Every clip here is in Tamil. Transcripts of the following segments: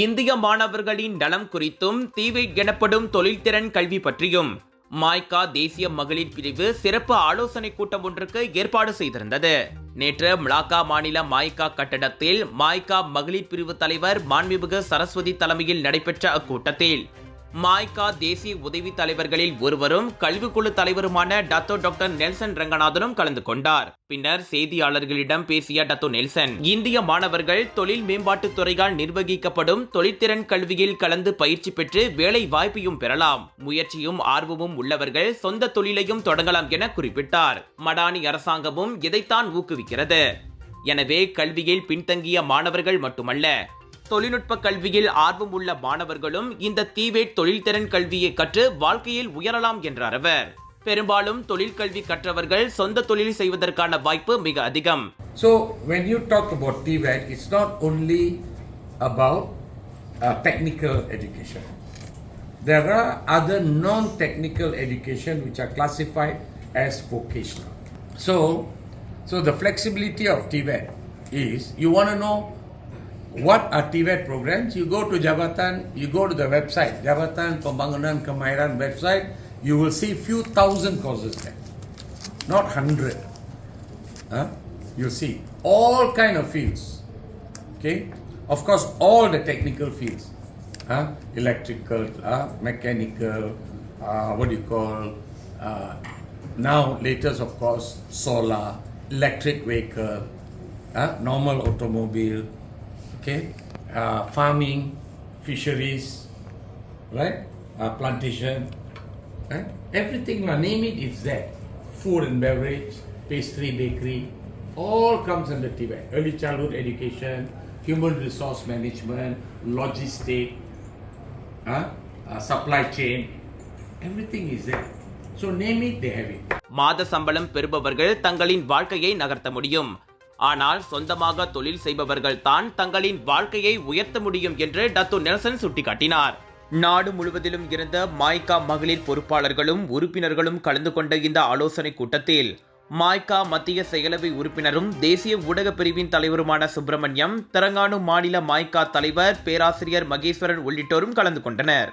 இந்திய மாணவர்களின் நலம் குறித்தும் தீவை எனப்படும் தொழில்திறன் கல்வி பற்றியும் மாய்கா தேசிய மகளிர் பிரிவு சிறப்பு ஆலோசனை கூட்டம் ஒன்றுக்கு ஏற்பாடு செய்திருந்தது. நேற்று மிளாக்கா மாநில மாய்கா கட்டடத்தில் மாய்கா மகளிர் பிரிவு தலைவர் மாண்புமிகு சரஸ்வதி தலைமையில் நடைபெற்ற அக்கூட்டத்தில் மாய்கா தேசிய உதவி தலைவர்களில் ஒருவரும் கல்விக்குழு தலைவருமான டத்தோ டாக்டர் நெல்சன் ரங்கநாதனும் கலந்து கொண்டார். பின்னர் செய்தியாளர்களிடம் பேசிய டத்தோ நெல்சன் இந்திய மாணவர்கள் தொழில் மேம்பாட்டுத் துறையால் நிர்வகிக்கப்படும் தொழிற்திறன் கல்வியில் கலந்து பயிற்சி பெற்று வேலை வாய்ப்பையும் பெறலாம். முயற்சியும் ஆர்வமும் உள்ளவர்கள் சொந்த தொழிலையும் தொடங்கலாம் என குறிப்பிட்டார். மடானி அரசாங்கமும் இதைத்தான் ஊக்குவிக்கிறது. எனவே கல்வியில் பின்தங்கிய மாணவர்கள் மட்டுமல்ல தொழில்நுட்ப கல்வியில் ஆர்வம் உள்ள மாணவர்களும் இந்த தீவேட் தொழில்திறன் கல்வியை கற்று வாழ்க்கையில் உயரலாம் என்றார் அவர் பெரும்பாலும் தொழிற்கல்வி கற்றவர்கள் சொந்த தொழில் செய்வதற்கான வாய்ப்பு மிக அதிகம் So when you talk about TVET, it's not only about uh, technical education. There are other non-technical education which are classified as vocational. So, so the flexibility of TVET is you want to know what are TVET programs, you go to Jabatan, you go to the website, Jabatan Pembangunan Kemahiran website, you will see few thousand courses there, not hundred. Huh? You see all kind of fields. Okay, of course, all the technical fields, huh? electrical, uh, mechanical, uh, what do you call? Uh, now, latest, of course, solar, electric vehicle, uh, normal automobile Okay, uh, farming, fisheries, right? Uh, plantation, right? Everything, lah, name it, it's there. Food and beverage, pastry, bakery, all comes under TVET. Early childhood education, human resource management, logistic, huh? uh, supply chain, everything is there. So name it, they have it. மாத சம்பளம் பெறுபவர்கள் தங்களின் வாழ்க்கையை நகர்த்த முடியும் ஆனால் சொந்தமாக தொழில் செய்பவர்கள் தான் தங்களின் வாழ்க்கையை உயர்த்த முடியும் என்று டத்து நெல்சன் சுட்டிக்காட்டினார். நாடு முழுவதிலும் இருந்த மாய்கா மகளிர் பொறுப்பாளர்களும் உறுப்பினர்களும் கலந்து கொண்ட இந்த ஆலோசனை கூட்டத்தில் மாய்கா மத்திய செயலவை உறுப்பினரும் தேசிய ஊடகப் பிரிவின் தலைவருமான சுப்பிரமணியம் தெலங்கானு மாநில மாய்கா தலைவர் பேராசிரியர் மகேஸ்வரன் உள்ளிட்டோரும் கலந்து கொண்டனர்.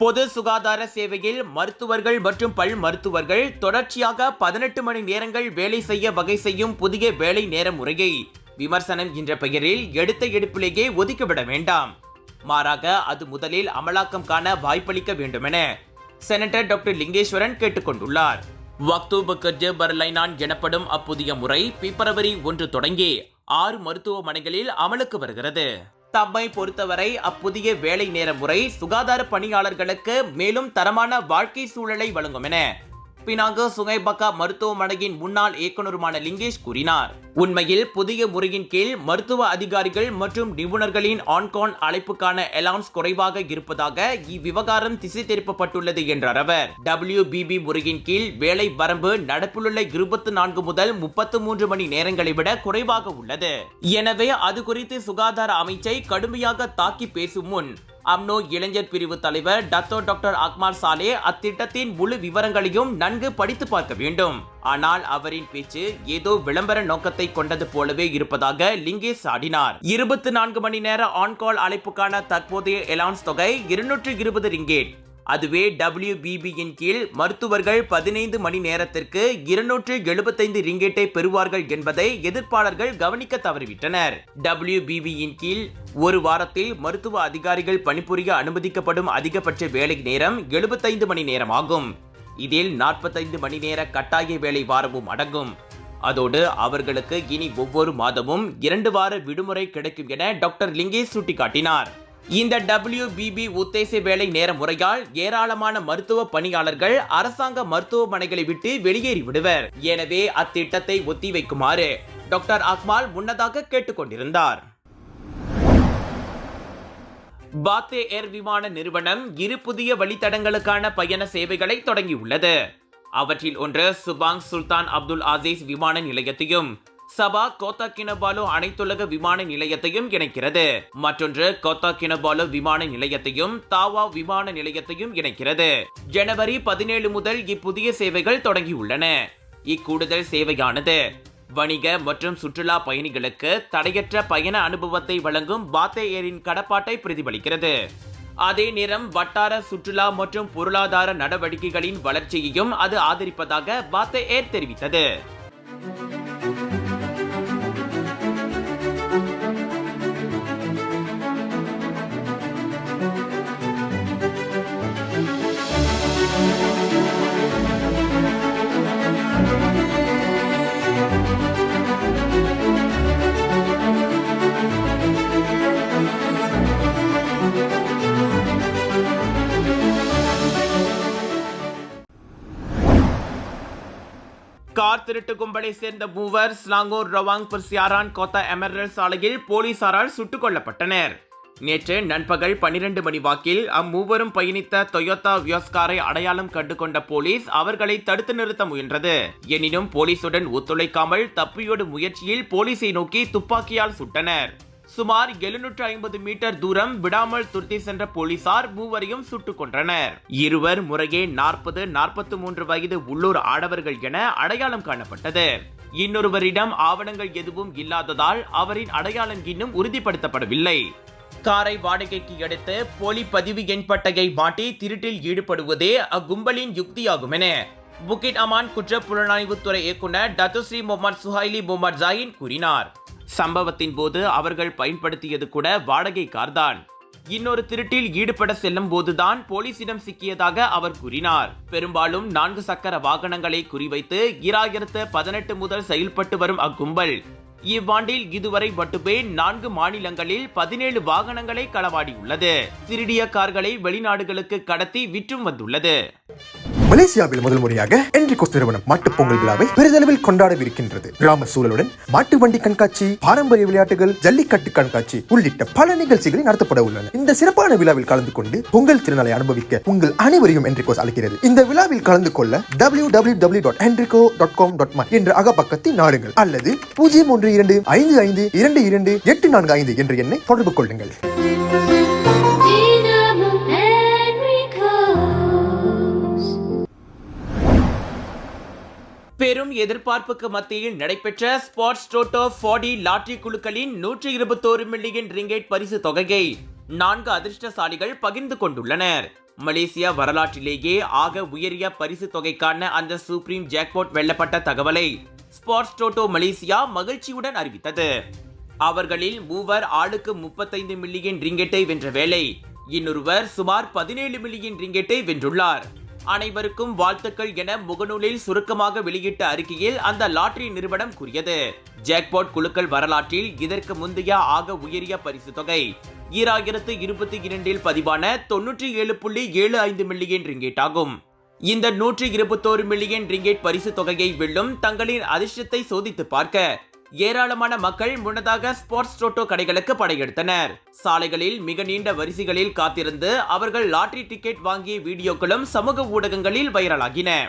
பொது சுகாதார சேவையில் மருத்துவர்கள் மற்றும் பல் மருத்துவர்கள் தொடர்ச்சியாக பதினெட்டு மணி நேரங்கள் வேலை செய்ய வகை செய்யும் புதிய வேலை நேர முறையை விமர்சனம் என்ற பெயரில் எடுத்த எடுப்பிலேயே ஒதுக்கிவிட வேண்டாம். மாறாக அது முதலில் அமலாக்கம் காண வாய்ப்பளிக்க வேண்டுமென செனட்டர் டாக்டர் லிங்கேஸ்வரன் கேட்டுக்கொண்டுள்ளார். வக்தூபு பர்லைனான் எனப்படும் அப்புதிய முறை பிப்ரவரி ஒன்று தொடங்கி ஆறு மருத்துவமனைகளில் அமலுக்கு வருகிறது. தம்மை பொறுத்தவரை அப்புதிய வேலை நேர முறை சுகாதார பணியாளர்களுக்கு மேலும் தரமான வாழ்க்கை சூழலை வழங்கும் என பினாங்கு சுங்கைபக்கா மருத்துவமனையின் முன்னாள் இயக்குநருமான லிங்கேஷ் கூறினார். உண்மையில் புதிய முறையின் கீழ் மருத்துவ அதிகாரிகள் மற்றும் நிபுணர்களின் ஆன்கான் அழைப்புக்கான அலான்ஸ் குறைவாக இருப்பதாக இவ்விவகாரம் திசை திருப்பப்பட்டுள்ளது என்றார் அவர். WBB முறையின் கீழ் வேலை வரம்பு நடப்பிலுள்ள இருபத்தி நான்கு முதல் முப்பத்து மூன்று மணி நேரங்களை விட குறைவாக உள்ளது. எனவே அது குறித்து சுகாதார அமைச்சை கடுமையாக தாக்கி பேசும் முன் அம்னோ இளைஞர் பிரிவு தலைவர் டத்தோ டாக்டர் அக்மார் சாலே அத்திட்டத்தின் முழு விவரங்களையும் நன்கு படித்து பார்க்க வேண்டும். ஆனால் அவரின் பேச்சு ஏதோ விளம்பர நோக்கத்தை கொண்டது போலவே இருப்பதாக லிங்கேஷ் சாடினார் இருபத்தி நான்கு மணி நேர ஆன்கால் அழைப்புக்கான தற்போதைய எலான்ஸ் தொகை இருநூற்று இருபது ரிங்கேட். அதுவே டபிள்யூபிபியின் கீழ் மருத்துவர்கள் பதினைந்து மணி நேரத்திற்கு இருநூற்று எழுபத்தைந்து ரிங்கெட்டை பெறுவார்கள் என்பதை எதிர்ப்பாளர்கள் கவனிக்க தவறிவிட்டனர். டபிள்யூபிபியின் கீழ் ஒரு வாரத்தில் மருத்துவ அதிகாரிகள் பணிபுரிய அனுமதிக்கப்படும் அதிகபட்ச வேலை நேரம் எழுபத்தைந்து மணி நேரம் ஆகும் இதில் நாற்பத்தைந்து மணி நேர கட்டாய வேலை வாரமும் அடங்கும். அதோடு அவர்களுக்கு இனி ஒவ்வொரு மாதமும் இரண்டு வார விடுமுறை கிடைக்கும் என டாக்டர் லிங்கேஷ் சுட்டிக்காட்டினார். இந்த டபிள்யூபிபி உத்தேச வேலை நேர முறையால் ஏராளமான மருத்துவ பணியாளர்கள் அரசாங்க மருத்துவமனைகளை விட்டு வெளியேறி விடுவர். எனவே அத்திட்டத்தை ஒத்திவைக்குமாறு டாக்டர் அக்மால் முன்னதாக கேட்டுக்கொண்டிருந்தார். பாத்தே ஏர் விமான நிறுவனம் இரு புதிய வழித்தடங்களுக்கான பயண சேவைகளை தொடங்கியுள்ளது. அவற்றில் ஒன்று சுபாங் சுல்தான் அப்துல் ஆசீஸ் விமான நிலையத்தையும் சபா கோத்தா கினபாலு அனைத்துலக விமான நிலையத்தையும் இணைக்கிறது. மற்றொன்று கோத்தா கினபாலு விமான நிலையத்தையும் தாவா விமான நிலையத்தையும் இணைக்கிறது. ஜனவரி பதினேழு முதல் இப்புதிய சேவைகள் தொடங்கியுள்ளன. இக்கூடுதல் சேவையானது வணிக மற்றும் சுற்றுலா பயணிகளுக்கு தடையற்ற பயண அனுபவத்தை வழங்கும் பாத்தே ஏரின் கடப்பாட்டை பிரதிபலிக்கிறது. அதே நேரம் வட்டார சுற்றுலா மற்றும் பொருளாதார நடவடிக்கைகளின் வளர்ச்சியையும் அது ஆதரிப்பதாக பாத்தே ஏர் தெரிவித்தது. திருட்டு கும்பலை சேர்ந்த மூவர் ஸ்லாங்கூர் ரவாங் சியாரான் கோத்தா எமரல் சாலையில் போலீசாரால் சுட்டுக் கொல்லப்பட்டனர் நேற்று நண்பகல் பனிரெண்டு மணி வாக்கில் அம்மூவரும் பயணித்த டொயோட்டா வியோஸ்காரை அடையாளம் கண்டு கொண்ட போலீஸ் அவர்களை தடுத்து நிறுத்த முயன்றது. எனினும் போலீசுடன் ஒத்துழைக்காமல் தப்பியோடும் முயற்சியில் போலீஸை நோக்கி துப்பாக்கியால் சுட்டனர். சுமார் எழுநூற்று ஐம்பது மீட்டர் தூரம் விடாமல் துரத்தி சென்ற போலீசார் மூவரையும் சுட்டுக் கொன்றனர். இருவர் முறையே நாற்பது நாற்பத்தி மூன்று வயது உள்ளூர் ஆடவர்கள் என அடையாளம் காணப்பட்டது. இன்னொருவரிடம் ஆவணங்கள் எதுவும் இல்லாததால் அவரின் அடையாளம் இன்னும் உறுதிப்படுத்தப்படவில்லை. காரை வாடகைக்கு எடுத்து போலி பதிவு எண் பட்டையை மாட்டி திருட்டில் ஈடுபடுவதே அக்கும்பலின் யுக்தியாகும் என புக்கிட் அமான் குற்ற புலனாய்வுத்துறை இயக்குனர் Datuk Seri Mohamed Suhaily Mohamed Zain கூறினார். சம்பவத்தின் போது அவர்கள் பயன்படுத்தியது கூட வாடகை கார்தான். இன்னொரு திருட்டில் ஈடுபட செல்லும் போதுதான் போலீசிடம் சிக்கியதாக அவர் கூறினார். பெரும்பாலும் நான்கு சக்கர வாகனங்களை குறிவைத்து இராயிரத்து பதினெட்டு முதல் செயல்பட்டு வரும் அக்கும்பல். இவ்வாண்டில் இதுவரை மட்டுமே நான்கு மாநிலங்களில் பதினேழு வாகனங்களை களவாடியுள்ளது. திருடிய கார்களை வெளிநாடுகளுக்கு கடத்தி விற்றும் வந்துள்ளது. மலேசியாவில் முதல் முறையாக என்ரிகோஸ் நிறுவனம் மாட்டு பொங்கல் விழாவை பெரிதளவில் கொண்டாடவிருக்கின்றது. கிராம சூழலுடன் மாட்டு வண்டி கண்காட்சி பாரம்பரிய விளையாட்டுகள் ஜல்லிக்கட்டு கண்காட்சி உள்ளிட்ட பல நிகழ்ச்சிகள் நடத்தப்பட உள்ளன. இந்த சிறப்பான விழாவில் கலந்து கொண்டு பொங்கல் திருநாளை அனுபவிக்க உங்கள் அனைவரையும் என்ரிகோஸ் அழைக்கிறது இந்த விழாவில் கலந்து கொள்ள W W W dot Enrico dot com dot my என்ற அகப்பக்கத்தை நாடுங்கள் அல்லது பூஜ்ஜியம் ஒன்று இரண்டு ஐந்து ஐந்து இரண்டு இரண்டு எட்டு நான்கு ஐந்து என்ற எண்ணை தொடர்பு கொள்ளுங்கள். எதிர்பார்ப்புக்கு மத்தியில் நடைபெற்ற ஸ்போர்ட்ஸ் டோட்டோ ஃபாடி லாட்டரி குழுக்களின் நூற்றி இருபத்தோரு மில்லியன் ரிங்கேட் பரிசு தொகையை நான்கு அதிர்ஷ்டசாலிகள் பகிர்ந்து கொண்டுள்ளனர். மலேசியா வரலாற்றிலேயே ஆக உயரிய பரிசு தொகைக்கான அந்த சுப்ரீம் ஜாக்பாட் வெல்லப்பட்ட தகவலை ஸ்போர்ட்ஸ் டோட்டோ மலேசியா மகிழ்ச்சியுடன் அறிவித்தது. அவர்களில் மூவர் ஆளுக்கு முப்பத்தைந்து மில்லியன் ரிங்கெட்டை வென்ற வேளை இன்னொருவர் சுமார் பதினேழு மில்லியன் ரிங்கெட்டை வென்றுள்ளார். அனைவருக்கும் வாழ்த்துக்கள் என முகநூலில் சுருக்கமாக வெளியிட்ட அறிக்கையில் அந்த லாட்டரி நிறுவனம் கூறியது. ஜாக்பாட் குழுக்கள் வரலாற்றில் இதற்கு முந்தைய ஆக உயரிய பரிசு தொகை. ஈராயிரத்து இருபத்தி இரண்டில் பதிவான தொன்னூற்றி ஏழு புள்ளி ஏழு ஐந்து மில்லியன் ரிங்கேட் ஆகும். இந்த நூற்றி இருபத்தோரு மில்லியன் ரிங்கேட் பரிசு தொகையை வெல்லும் தங்களின் அதிர்ஷ்டத்தை சோதித்து பார்க்க ஏராளமான மக்கள் முன்னதாக ஸ்போர்ட்ஸ் டோட்டோ கடைகளுக்கு படையெடுத்தனர். சாலைகளில் மிக நீண்ட வரிசைகளில் காத்திருந்து அவர்கள் லாட்டரி டிக்கெட் வாங்கிய வீடியோக்களும் சமூக ஊடகங்களில் வைரலாகின.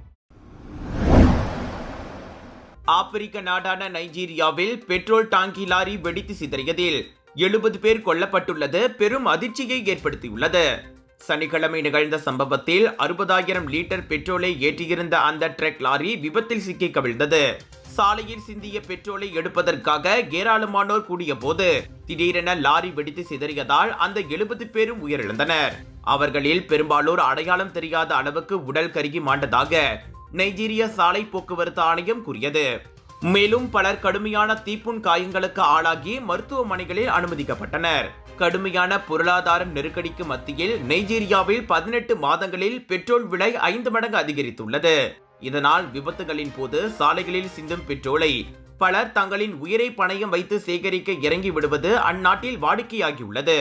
ஆப்பிரிக்க நாடான நைஜீரியாவில் பெட்ரோல் டாங்கி லாரி வெடித்து சிதறியதில் எழுபது பேர் கொல்லப்பட்டுள்ளது. பெரும் அதிர்ச்சியை ஏற்படுத்தியுள்ளது. சனிக்கிழமை நிகழ்ந்த சம்பவத்தில் அறுபதாயிரம் லிட்டர் பெட்ரோலை ஏற்றியிருந்த அந்த ட்ரக் லாரி விபத்தில் சிக்கி கவிழ்ந்தது. சாலையில் சிந்திய பெட்ரோலை எடுப்பதற்காக ஏராளமானோர் கூடிய போது திடீரென லாரி வெடித்து சிதறியதால் அந்த எழுபது பேரும் உயிரிழந்தனர். அவர்களில் பெரும்பாலோர் அடையாளம் தெரியாத அளவுக்கு உடல் கருகி மாண்டதாக நைஜீரிய சாலை போக்குவரத்து ஆணையம் கூறியது. மேலும் பலர் கடுமையான தீப்புண் காயங்களுக்கு ஆளாகி மருத்துவமனைகளில் அனுமதிக்கப்பட்டனர். கடுமையான பொருளாதார நெருக்கடிக்கு மத்தியில் நைஜீரியாவில் பதினெட்டு மாதங்களில் பெட்ரோல் விலை ஐந்து மடங்கு அதிகரித்துள்ளது. இதனால் விபத்துகளின் போது சாலைகளில் சிந்தும் பெட்ரோலை பலர் தங்களின் உயிரை பணயம் வைத்து சேகரிக்க இறங்கி விடுவது அந்நாட்டில் வாடிக்கையாகியுள்ளது.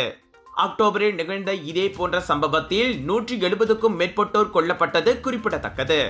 அக்டோபரில் நிகழ்ந்த இதே போன்ற சம்பவத்தில் நூற்றி எழுபதுக்கும் மேற்பட்டோர் கொல்லப்பட்டது குறிப்பிடத்தக்கது.